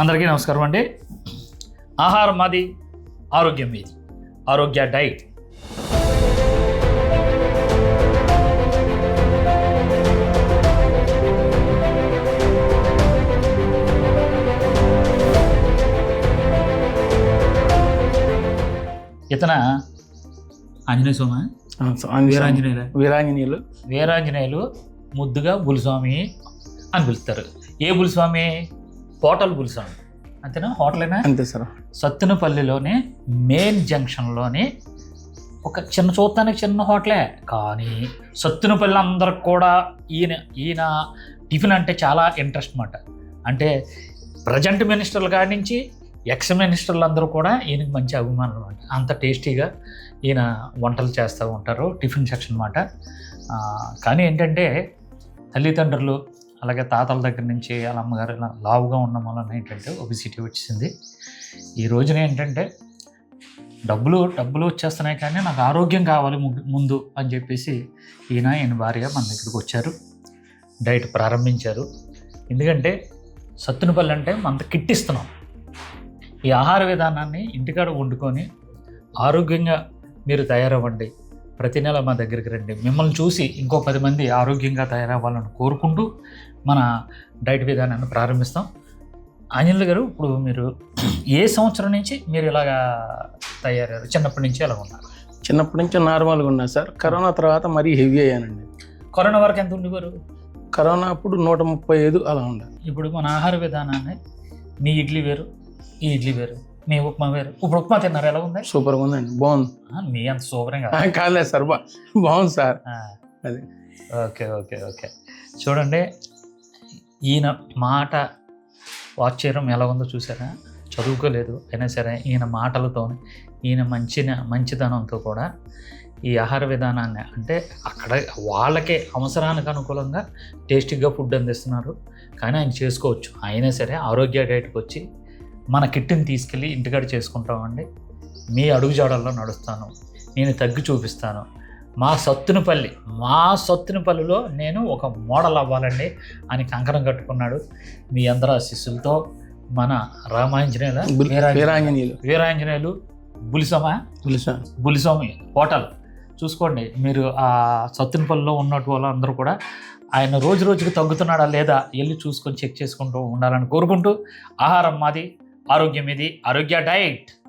అందరికీ నమస్కారం అండి. ఆహారం మాది ఆరోగ్యం మీది. ఆరోగ్య డైట్. ఇతన? ఆంజనేయ స్వామి? వీరాంజనేయుల? వీరాంజనేయులు. వీరాంజనేయులు ముద్దుగా బులిస్వామి అని పిలుస్తారు. ఏ బులిస్వామి? హోటల్ బులిస్వామి అంతేనా? హోటలేనా? అంతే సార్. సత్తునపల్లిలోని మెయిన్ జంక్షన్లోని ఒక చిన్న చూడటానికి చిన్న హోటలే. కానీ సత్తునపల్లి అందరికి కూడా ఈయన ఈయన టిఫిన్ అంటే చాలా ఇంట్రెస్ట్ అన్నమాట. అంటే ప్రజెంట్ మినిస్టర్ల కాడి నుంచి ఎక్స్ మినిస్టర్లు అందరూ కూడా ఈయనకి మంచి అభిమానులు అనమాట అంత టేస్టీగా ఈయన వంటలు చేస్తూ ఉంటారు టిఫిన్ సెక్షన్ అనమాట కానీ ఏంటంటే తల్లిదండ్రులు అలాగే తాతల దగ్గర నుంచి వాళ్ళ అమ్మగారు ఇలా లావుగా ఉన్న వలన ఏంటంటే ఒబిసిటీ వచ్చింది ఈ రోజున ఏంటంటే డబ్బులు డబ్బులు వచ్చేస్తున్నాయి కానీ నాకు ఆరోగ్యం కావాలి ముందు అని చెప్పేసి ఈయన ఈయన భార్య మన దగ్గరికి వచ్చారు. డైట్ ప్రారంభించారు. ఎందుకంటే సత్తునపల్లి అంటే మనకు కిట్టిస్తున్నాం. ఈ ఆహార విధానాన్ని ఇంటికాడ వండుకొని ఆరోగ్యంగా మీరు తయారవ్వండి. ప్రతి నెల మా దగ్గరికి రండి. మిమ్మల్ని చూసి ఇంకో పది మంది ఆరోగ్యంగా తయారవ్వాలని కోరుకుంటూ మన డైట్ విధానాన్ని ప్రారంభిస్తాం. ఆంజనేయులు గారు ఇప్పుడు మీరు ఏ సంవత్సరం నుంచి మీరు ఇలాగా తయారయ్యారు? చిన్నప్పటి నుంచి ఎలా ఉన్నారు? చిన్నప్పటి నుంచి నార్మల్గా ఉన్నా సార్. కరోనా తర్వాత మరీ హెవీ అయ్యానండి. కరోనా వరకు ఎంత ఉండేవారు? కరోనా అప్పుడు నూట ముప్పై ఐదు అలా ఉండే. ఇప్పుడు మన ఆహార విధానాన్ని మీ ఇడ్లీ వేరు ఈ ఇడ్లీ వేరు. మీ ఉప్మా వేరు. ఇప్పుడు ఉప్మా తిన్నారు ఎలా ఉంది? సూపర్గా ఉందండి. బాగుంది. మీ అంత సూపరం ఆ, కదా. కాదులేదు సార్ బా బాగుంది సార్. అది. Okay okay okay. చూడండి ఈయన మాట వాచ్యం ఎలా ఉందో చూసారా? చదువుకోలేదు అయినా సరే ఈయన మాటలతో ఈయన మంచి మంచితనంతో కూడా ఈ ఆహార విధానాన్ని అంటే అక్కడ వాళ్ళకే అవసరానికి అనుకూలంగా టేస్టీగా ఫుడ్ అందిస్తున్నారు. కానీ ఆయన చేసుకోవచ్చు. అయినా సరే ఆరోగ్య డైట్కి వచ్చి మన కిట్ని తీసుకెళ్ళి ఇంటికాడ చేసుకుంటామండి. మీ అడుగుజాడల్లో నడుస్తాను. నేను తగ్గి చూపిస్తాను. మా సత్తునపల్లి మా సత్తునపల్లిలో నేను ఒక మోడల్ అవ్వాలండి అని కంకణం కట్టుకున్నాడు మీ అందరూ శిష్యులతో మన రామాంజనేయుల వీరాంజనేయులు. వీరాంజనేయులు. బులిసమా? తెలుసా బులిస్వామి హోటల్. చూసుకోండి మీరు ఆ సత్తునపల్లిలో ఉన్నట్టు వాళ్ళందరూ కూడా ఆయన రోజు రోజుకి తగ్గుతున్నాడా లేదా వెళ్ళి చూసుకొని చెక్ చేసుకుంటూ ఉండాలని కోరుకుంటూ ఆహారం మాది. ఆరోగ్యం ఇది. ఆరోగ్య డైట్.